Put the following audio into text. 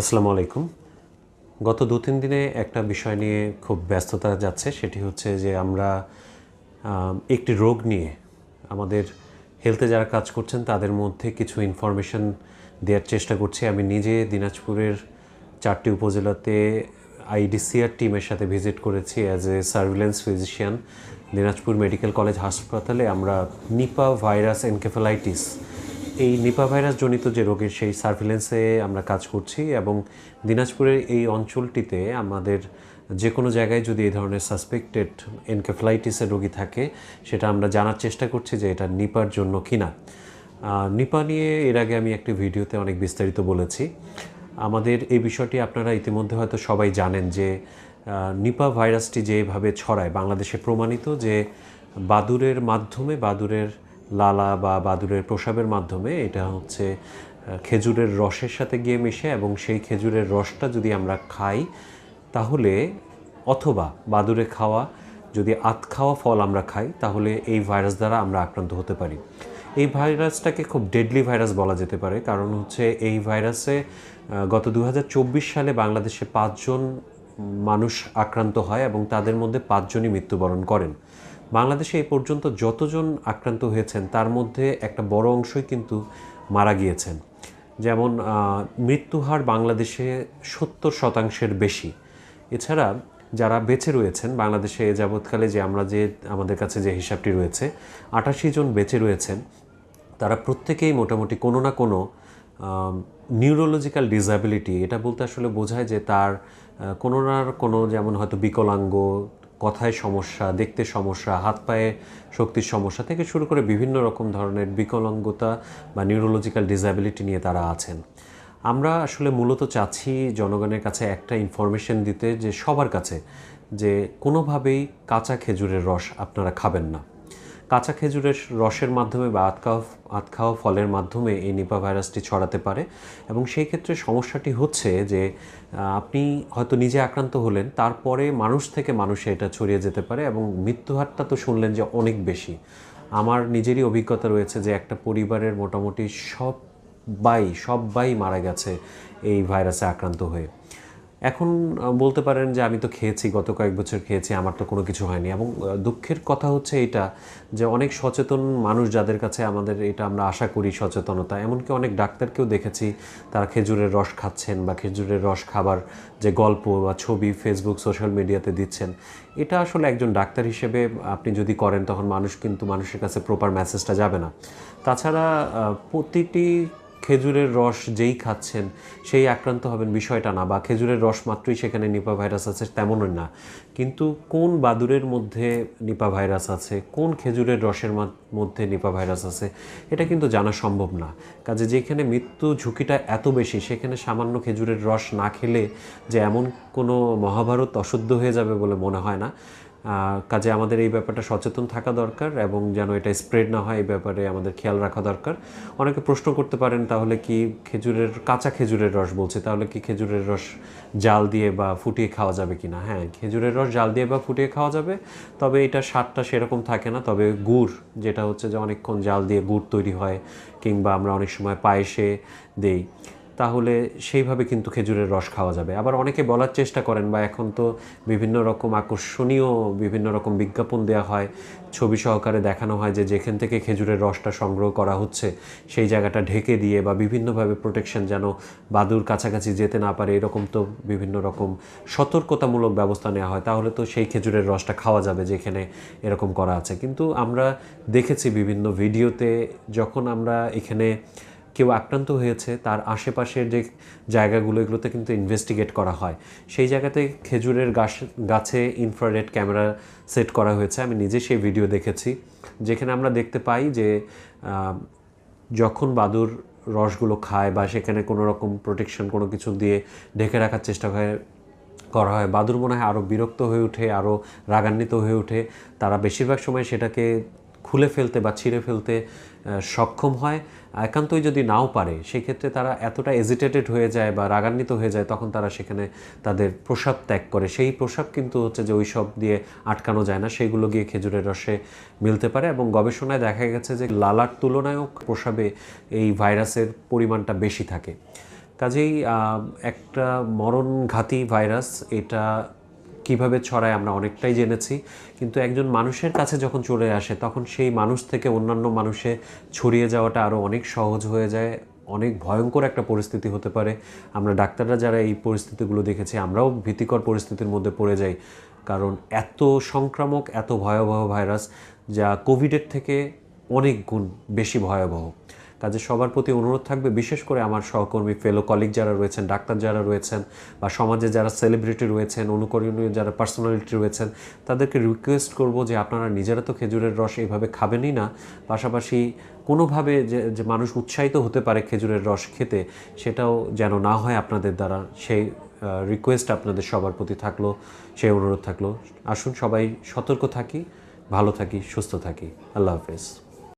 আসসালামু আলাইকুম। গত দু তিন দিনে একটা বিষয় নিয়ে খুব ব্যস্ততা যাচ্ছে, সেটি হচ্ছে যে আমরা একটি রোগ নিয়ে আমাদের হেলথে যারা কাজ করছেন, তাদের মধ্যে কিছু ইনফরমেশন দেওয়ার চেষ্টা করছি। আমি নিজে দিনাজপুরের চারটি উপজেলাতে আইডিসিআর টিমের সাথে ভিজিট করেছি as a surveillance physician Dinajpur medical college হাসপাতালে আমরা নিপা ভাইরাস এনকেফেলাইটিস এই নিপা ভাইরাস জনিত যে রোগের সেই সার্ভিলেন্সে আমরা কাজ করছি এবং দিনাজপুরের এই অঞ্চলটিতে আমাদের যে কোনো জায়গায় যদি এই ধরনের সাসপেক্টেড এনকেফ্লাইটিসের রোগী থাকে, সেটা আমরা জানার চেষ্টা করছি যে এটা নিপার জন্য কিনা। নিপা নিয়ে এর আগে আমি একটি ভিডিওতে অনেক বিস্তারিত বলেছি। আমাদের এই বিষয়টি আপনারা ইতিমধ্যে হয়তো সবাই জানেন যে নিপা ভাইরাসটি যেভাবে ছড়ায়, বাংলাদেশে প্রমাণিত যে বাদুরের মাধ্যমে বাদুরের লালা বা বাদুরের প্রসাবের মাধ্যমে এটা হচ্ছে খেজুরের রসের সাথে গিয়ে মিশে এবং সেই খেজুরের রসটা যদি আমরা খাই, তাহলে অথবা বাদুরে খাওয়া, যদি আত খাওয়া ফল আমরা খাই, তাহলে এই ভাইরাস দ্বারা আমরা আক্রান্ত হতে পারি। এই ভাইরাসটাকে খুব ডেডলি ভাইরাস বলা যেতে পারে, কারণ হচ্ছে এই ভাইরাসে গত দু হাজার চব্বিশ সালে বাংলাদেশে পাঁচজন মানুষ আক্রান্ত হয় এবং তাদের মধ্যে পাঁচজনই মৃত্যুবরণ করেন। বাংলাদেশে এই পর্যন্ত যতজন আক্রান্ত হয়েছেন, তার মধ্যে একটা বড় অংশই কিন্তু মারা গিয়েছেন। যেমন মৃত্যুহার বাংলাদেশে সত্তর শতাংশের বেশি। এছাড়া যারা বেঁচে রয়েছেন, বাংলাদেশে এ যাবৎকালে যে আমরা যে, আমাদের কাছে যে হিসাবটি রয়েছে, আটাশি জন বেঁচে রয়েছেন, তারা প্রত্যেকেই মোটামুটি কোনো না কোনো নিউরোলজিক্যাল ডিসএবিলিটি এটা বলতে আসলে বোঝায় যে তার কোনো না কোনো যেমন হয়তো বিকলাঙ্গ কথায় সমস্যা, দেখতে সমস্যা, হাত পায়ে শক্তির সমস্যা থেকে শুরু করে বিভিন্ন রকম ধরনের বিকলাঙ্গতা বা নিউরোলজিক্যাল ডিসাবিলিটি নিয়ে তারা আছেন। আমরা আসলে মূলত চাচ্ছি জনগণের কাছে একটা ইনফরমেশন দিতে যে সবার কাছে যে কোনোভাবেই কাঁচা খেজুরের রস আপনারা খাবেন না। কাঁচা খেজুরের রসের মাধ্যমে বা আত খাওয়া খাওয়া ফলের মাধ্যমে এই নিপা ভাইরাসটি ছড়াতে পারে এবং সেই ক্ষেত্রে সমস্যাটি হচ্ছে যে আপনি হয়তো নিজে আক্রান্ত হলেন, তারপরে মানুষ থেকে মানুষে এটা ছড়িয়ে যেতে পারে এবং মৃত্যুহারটা তো শুনলেন যে অনেক বেশি। আমার নিজেরই অভিজ্ঞতা রয়েছে যে একটা পরিবারের মোটামুটি সবাই সবাই মারা গেছে এই ভাইরাসে আক্রান্ত হয়ে। এখন বলতে পারেন যে আমি তো খেয়েছি, গত কয়েক বছর খেয়েছি, আমার তো কোনো কিছু হয়নি। এবং দুঃখের কথা হচ্ছে এটা যে অনেক সচেতন মানুষ যাদের কাছে আমাদের এটা আমরা আশা করি সচেতনতা, এমনকি অনেক ডাক্তারকেও দেখেছি, তারা খেজুরের রস খাচ্ছেন বা খেজুরের রস খাবার যে গল্প বা ছবি ফেসবুক সোশ্যাল মিডিয়াতে দিচ্ছেন, এটা আসলে একজন ডাক্তার হিসেবে আপনি যদি করেন, তখন মানুষ কিন্তু মানুষের কাছে প্রপার মেসেজটা যাবে না। তাছাড়া প্রতিটি খেজুরের রস যেই খাচ্ছেন, সেই আক্রান্ত হবেন বিষয়টা না, বা খেজুরের রস মাত্রই সেখানে নিপা ভাইরাস আছে তেমনই না। কিন্তু কোন বাদুরের মধ্যে নিপা ভাইরাস আছে, কোন খেজুরের রসের মধ্যে নিপা ভাইরাস আছে, এটা কিন্তু জানা সম্ভব না। কাজে যেখানে মৃত্যু ঝুঁকিটা এত বেশি, সেখানে সামান্য খেজুরের রস না খেলে যে এমন কোনো মহাভারত অশুদ্ধ হয়ে যাবে বলে মনে হয় না। কাজে আমাদের এই ব্যাপারটা সচেতন থাকা দরকার এবং যেন এটা স্প্রেড না হয় এই ব্যাপারে আমাদের খেয়াল রাখা দরকার। অনেকে প্রশ্ন করতে পারেন, তাহলে কি খেজুরের, কাঁচা খেজুরের রস বলছে, তাহলে কি খেজুরের রস জাল দিয়ে বা ফুটিয়ে খাওয়া যাবে কি না হ্যাঁ খেজুরের রস জাল দিয়ে বা ফুটিয়ে খাওয়া যাবে, তবে এটা স্বাদটা সেরকম থাকে না, তবে গুড়, যেটা হচ্ছে যে অনেকক্ষণ জাল দিয়ে গুড় তৈরি হয়, কিংবা আমরা অনেক সময় পায়েসে দেই। তাহলে সেইভাবে কিন্তু খেজুরের রস খাওয়া যাবে। আবার অনেকে বলার চেষ্টা করেন বা এখন তো বিভিন্ন রকম আকর্ষণীয় বিভিন্ন রকম বিজ্ঞাপন দেওয়া হয়। ছবি সহকারে দেখানো হয় যে যেখান থেকে খেজুরের রসটা সংগ্রহ করা হচ্ছে, সেই জায়গাটা ঢেকে দিয়ে বা বিভিন্নভাবে প্রোটেকশন যেন বাদুর কাছাকাছি যেতে না পারে, এরকম তো বিভিন্ন রকম সতর্কতামূলক ব্যবস্থা নেওয়া হয়। তাহলে তো সেই খেজুরের রসটা খাওয়া যাবে যেখানে এরকম করা আছে। কিন্তু আমরা দেখেছি বিভিন্ন ভিডিওতে যখন আমরা এখানে কেউ আক্রান্ত হয়েছে, তার আশেপাশের যে জায়গাগুলো, এগুলোতে কিন্তু ইনভেস্টিগেট করা হয়। সেই জায়গাতে খেজুরের গাছ, গাছে ইনফ্রারেড ক্যামেরা সেট করা হয়েছে। আমি নিজে সেই ভিডিও দেখেছি। যেখানে আমরা দেখতে পাই যে যখন বাদুর রসগুলো খায় বা সেখানে কোনো রকম প্রোটেকশন কোনো কিছু দিয়ে ঢেকে রাখার চেষ্টা করে করা হয়, বাদুর মনে হয় আরও বিরক্ত হয়ে ওঠে আরও রাগান্বিত হয়ে ওঠে তারা বেশিরভাগ সময় সেটাকে খুলে ফেলতে বা ছিঁড়ে ফেলতে সক্ষম হয়। একান্তই যদি নাও পারে, সেক্ষেত্রে তারা এতটা এজিটেটেড হয়ে যায় বা রাগান্বিত হয়ে যায়, তখন তারা সেখানে তাদের প্রসাব ত্যাগ করে। সেই প্রসাব কিন্তু হচ্ছে যে ওই সব দিয়ে আটকানো যায় না, সেগুলো গিয়ে খেজুরের রসে মিলতে পারে। এবং গবেষণায় দেখা গেছে যে লালার তুলনায়ও প্রসাবে এই ভাইরাসের পরিমাণটা বেশি থাকে। কাজেই একটা মরণঘাতী ভাইরাস, এটা কীভাবে ছড়ায় আমরা অনেকটাই জেনেছি। কিন্তু একজন মানুষের কাছে যখন চলে আসে, তখন সেই মানুষ থেকে অন্যান্য মানুষে ছড়িয়ে যাওয়াটা আরও অনেক সহজ হয়ে যায়। অনেক ভয়ঙ্কর একটা পরিস্থিতি হতে পারে। আমরা ডাক্তাররা যারা এই পরিস্থিতিগুলো দেখেছি, আমরাও ভীতিকর পরিস্থিতির মধ্যে পড়ে যাই। কারণ এত সংক্রামক, এত ভয়াবহ ভাইরাস, যা কোভিডের থেকে অনেক গুণ বেশি ভয়াবহ। কাজে সবার প্রতি অনুরোধ থাকবে, বিশেষ করে আমার সহকর্মী ফেলো কলিগ যারা রয়েছেন, ডাক্তার যারা রয়েছেন বা সমাজে যারা সেলিব্রিটি রয়েছেন, অনুকরণীয় যারা পার্সোনালিটি রয়েছেন, তাদেরকে রিকোয়েস্ট করব যে আপনারা নিজেরা তো খেজুরের রস এইভাবে খাবেনই না। পাশাপাশি কোনোভাবে যে যে মানুষ উৎসাহিত হতে পারে খেজুরের রস খেতে, সেটাও যেন না হয় আপনাদের দ্বারা, সেই রিকোয়েস্ট আপনাদের সবার প্রতি থাকল, সেই অনুরোধ থাকল। আসুন সবাই সতর্ক থাকি, ভালো থাকি, সুস্থ থাকি। আল্লাহ হাফেজ।